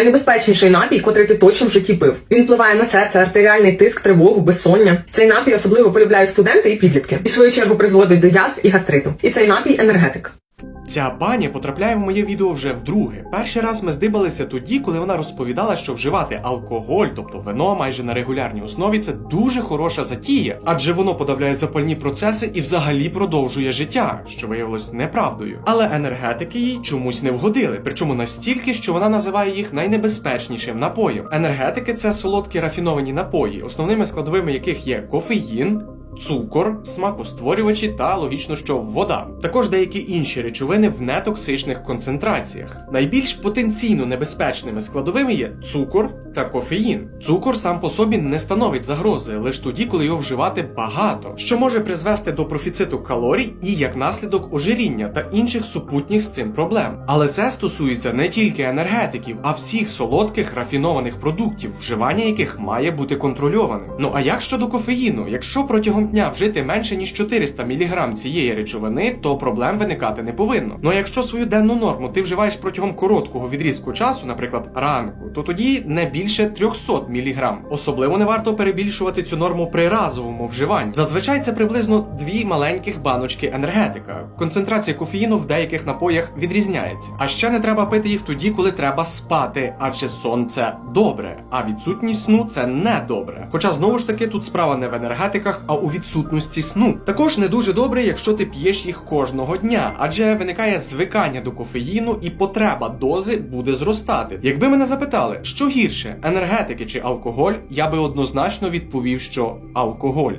Найнебезпечніший напій, котрий ти точно в житті пив. Він впливає на серце, артеріальний тиск, тривогу, безсоння. Цей напій особливо полюбляють студенти і підлітки. І в свою чергу призводить до язв і гастриту. І цей напій енергетик. Ця пані потрапляє в моє відео вже вдруге. Перший раз ми здибалися тоді, коли вона розповідала, що вживати алкоголь, тобто вино, майже на регулярній основі, це дуже хороша затія, адже воно подавляє запальні процеси і взагалі продовжує життя, що виявилось неправдою. Але енергетики їй чомусь не вгодили, причому настільки, що вона називає їх найнебезпечнішим напоєм. Енергетики це солодкі рафіновані напої, основними складовими яких є кофеїн. Цукор, смакостворювачі та логічно, що вода. Також деякі інші речовини в нетоксичних концентраціях. Найбільш потенційно небезпечними складовими є цукор та кофеїн. Цукор сам по собі не становить загрози лише тоді, коли його вживати багато, що може призвести до профіциту калорій і як наслідок ожиріння та інших супутніх з цим проблем. Але це стосується не тільки енергетиків, а всіх солодких рафінованих продуктів, вживання яких має бути контрольованим. Ну а як щодо кофеїну? Якщо протягом дня вжити менше ніж 400 мг цієї речовини, то проблем виникати не повинно. Ну а якщо свою денну норму ти вживаєш протягом короткого відрізку часу, наприклад, ранку, то тоді не більше 300 мг. Особливо не варто перебільшувати цю норму при разовому вживанні. Зазвичай це приблизно дві маленьких баночки енергетика. Концентрація кофеїну в деяких напоях відрізняється. А ще не треба пити їх тоді, коли треба спати, адже сон це добре, а відсутність сну це не добре. Хоча знову ж таки тут справа не в енергетиках, а у відсутності сну. Також не дуже добре, якщо ти п'єш їх кожного дня, адже виникає звикання до кофеїну і потреба дози буде зростати. Якби мене запитали, що гірше, енергетики чи алкоголь, я би однозначно відповів, що алкоголь.